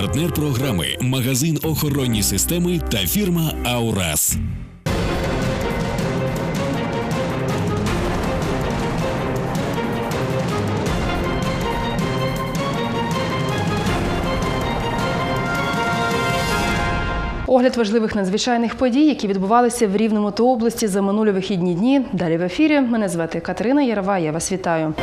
Партнер програми магазин охоронні системи та фірма Аурас. Огляд важливих надзвичайних подій, які відбувалися в Рівному та області за минулі вихідні дні. Далі в ефірі. Мене звати Катерина Ярова. Я вас вітаю.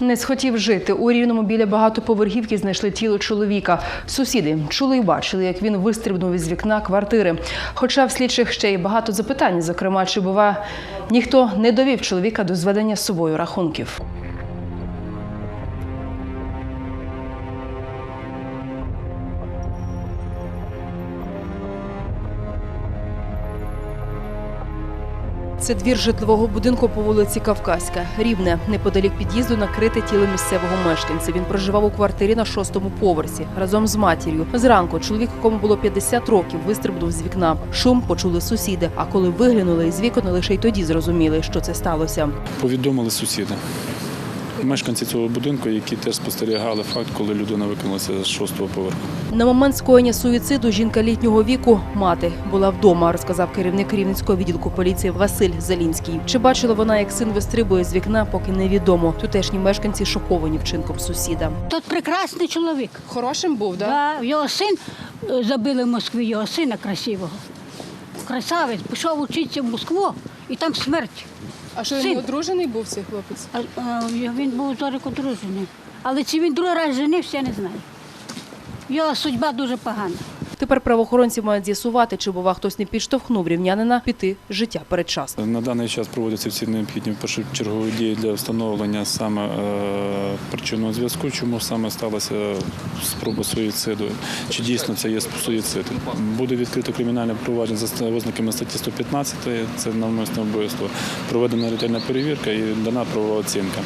Не схотів жити. У Рівному біля багатоповерхівки знайшли тіло чоловіка. Сусіди чули і бачили, як він вистрибнув із вікна квартири. Хоча в слідчих ще й багато запитань, зокрема, чи бува ніхто не довів чоловіка до зведення собою рахунків. Це двір житлового будинку по вулиці Кавказька. Рівне, неподалік під'їзду накрите тіло місцевого мешканця. Він проживав у квартирі на шостому поверсі разом з матір'ю. Зранку чоловік, якому було 50 років, вистрибнув з вікна. Шум почули сусіди. А коли виглянули із вікон, лише й тоді зрозуміли, що це сталося. Повідомили сусіди. Мешканці цього будинку, які теж спостерігали факт, коли людина викинулася з шостого поверху. На момент скоєння суїциду жінка літнього віку мати була вдома, розказав керівник рівненського відділку поліції Василь Залінський. Чи бачила вона, як син вистрибує з вікна, поки невідомо. Тутешні мешканці шоковані вчинком сусіда. Тот прекрасний чоловік. Хорошим був, Да, його син е, забили в Москві, його сина красивого. Красавець, пішов вчитися в Москву і там смерть. А що Син. одружений був цей хлопець? А, а, він був торик одружений. Але чи він другий раз женився, я не знаю. Його судьба дуже погана. Тепер правоохоронці мають з'ясувати, чи бува хтось не підштовхнув рівнянина піти життя передчасно. На даний час проводяться всі необхідні першочергові дії для встановлення саме е, причинного зв'язку, чому саме сталася спроба суїциду, чи дійсно це є суїцид. Буде відкрито кримінальне провадження за ознаками статті 115, це навмисне вбивство. Проведена ретельна перевірка і дана правова оцінка.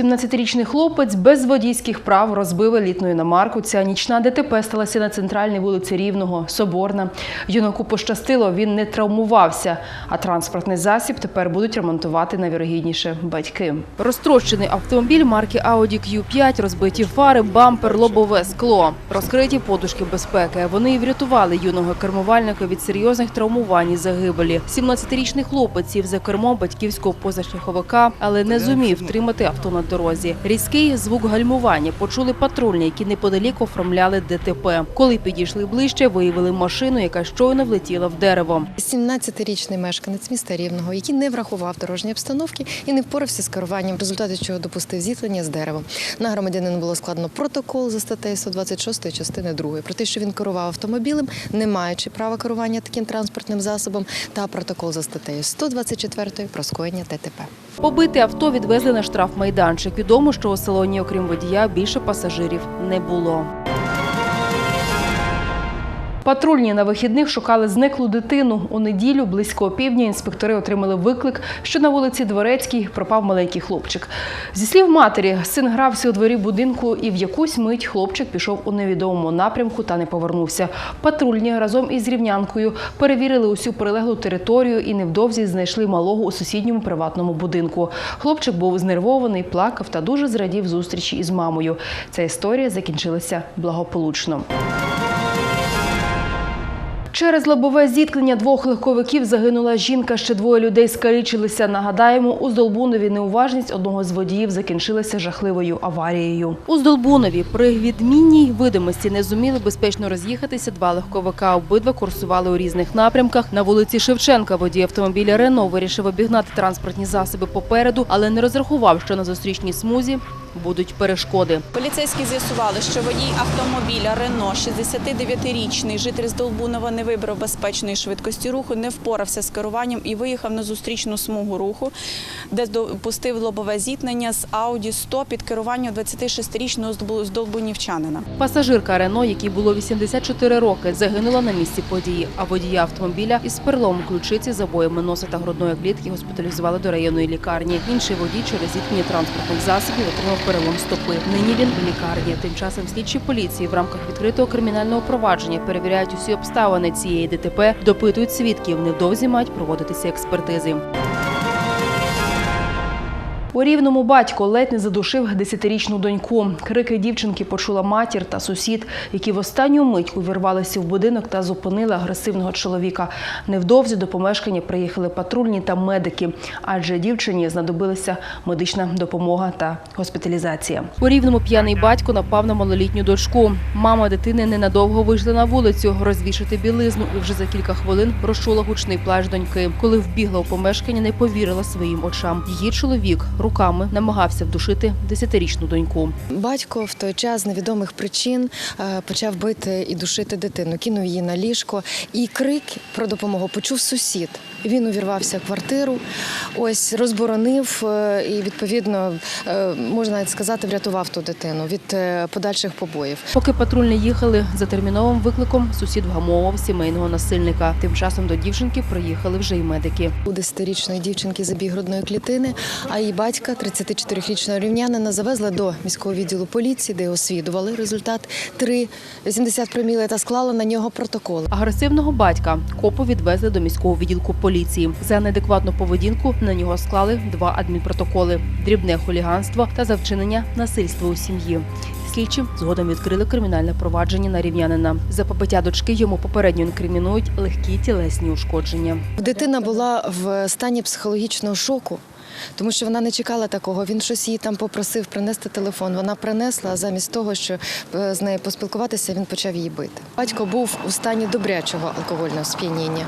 17-річний хлопець без водійських прав розбив елітну іномарку. Ця нічна ДТП сталася на центральній вулиці Рівного, Соборна. Юнаку пощастило, він не травмувався, а транспортний засіб тепер будуть ремонтувати найвірогідніше батьки. Розтрощений автомобіль марки Audi Q5, розбиті фари, бампер, лобове скло, розкриті подушки безпеки. Вони і врятували юного кермувальника від серйозних травмувань і загибелі. 17-річний хлопець сів за кермо батьківського позашляховика, але не зумів втримати авто на дорозі. Різкий звук гальмування почули патрульні, які неподалік оформляли ДТП. Коли підійшли ближче, виявили машину, яка щойно влетіла в дерево. 17-річний мешканець міста Рівного, який не врахував дорожньої обстановки і не впорався з керуванням, в результаті чого допустив зіткнення з деревом. На громадянина було складено протокол за статтею 126 частини 2 про те, що він керував автомобілем, не маючи права керування таким транспортним засобом, та протокол за статтею 124 про скоєння ДТП. Побите авто відвезли на штрафмайданчик. Відомо, що у салоні, окрім водія, більше пасажирів не було. Патрульні на вихідних шукали зниклу дитину. У неділю близько опівдні інспектори отримали виклик, що на вулиці Дворецькій пропав маленький хлопчик. Зі слів матері, син грався у дворі будинку, і в якусь мить хлопчик пішов у невідомому напрямку та не повернувся. Патрульні разом із рівнянкою перевірили усю прилеглу територію і невдовзі знайшли малого у сусідньому приватному будинку. Хлопчик був знервований, плакав та дуже зрадів зустрічі із мамою. Ця історія закінчилася благополучно. Через лобове зіткнення двох легковиків загинула жінка. Ще двоє людей скалічилися. Нагадаємо, у Здолбунові неуважність одного з водіїв закінчилася жахливою аварією. У Здолбунові при відмінній видимості не зуміли безпечно роз'їхатися два легковика. Обидва курсували у різних напрямках. На вулиці Шевченка водій автомобіля Рено вирішив обігнати транспортні засоби попереду, але не розрахував, що на зустрічній смузі будуть перешкоди. Поліцейські з'ясували, що водій автомобіля Рено, 69-річний житель Здолбунова, не вибрав безпечної швидкості руху, не впорався з керуванням і виїхав на зустрічну смугу руху, де допустив лобове зіткнення з Audi 100 під керуванням 26-річного здолбу- здолбунівчанина. Пасажирка Рено, якій було 84 роки, загинула на місці події, а водія автомобіля із переломом ключиці, забоями носа та грудної клітки госпіталізували до районної лікарні. Інший водій через зіткнення транспортних засобів отримав перелом стопи. Нині він у лікарні. Тим часом слідчі поліції в рамках відкритого кримінального провадження перевіряють усі обставини цієї ДТП, допитують свідків. Невдовзі мають проводитися експертизи. У рівному батько ледь не задушив десятирічну доньку. Крики дівчинки почула матір та сусід, які в останню мить увірвалися в будинок та зупинили агресивного чоловіка. Невдовзі до помешкання приїхали патрульні та медики, адже дівчині знадобилася медична допомога та госпіталізація. У рівному п'яний батько напав на малолітню дочку. Мама дитини ненадовго вийшла на вулицю розвішати білизну і вже за кілька хвилин розчула гучний плач доньки. Коли вбігла у помешкання, не повірила своїм очам. Її чоловік руками намагався вдушити десятирічну доньку. Батько в той час з невідомих причин е, почав бити і душити дитину, кинув її на ліжко. І крик про допомогу почув сусід. Він увірвався в квартиру, ось розборонив е, і відповідно е, можна навіть сказати, врятував ту дитину від е, подальших побоїв. Поки патрульні їхали за терміновим викликом, сусід вгамовував сімейного насильника. Тим часом до дівчинки приїхали вже й медики. У 10-річної дівчинки забіг грудної клітини, а її батька, 34-річного рівнянина, завезли до міського відділу поліції, де освідували результат 3,80 проміли та склали на нього протокол. Агресивного батька копу відвезли до міського відділку поліції. За неадекватну поведінку на нього склали два адмінпротоколи: дрібне хуліганство та за вчинення насильства у сім'ї. Слідчі згодом відкрили кримінальне провадження на рівнянина. За побиття дочки йому попередньо інкримінують легкі тілесні ушкодження. Дитина була в стані психологічного шоку. Тому що вона не чекала такого. Він щось її там попросив принести телефон. Вона принесла, а замість того, що е, з нею поспілкуватися, він почав її бити. Батько був у стані добрячого алкогольного сп'яніння.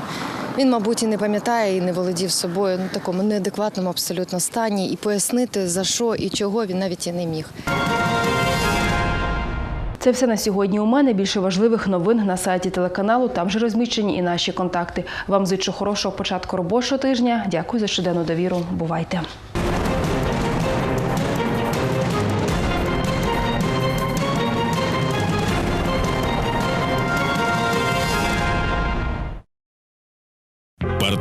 Він, мабуть, і не пам'ятає, і не володів собою ну такому неадекватному абсолютно стані, і пояснити за що і чого він навіть і не міг. Це все на сьогодні. У мене більше важливих новин на сайті телеканалу. Там же розміщені і наші контакти. Вам зичу хорошого початку робочого тижня. Дякую за щоденну довіру. Бувайте.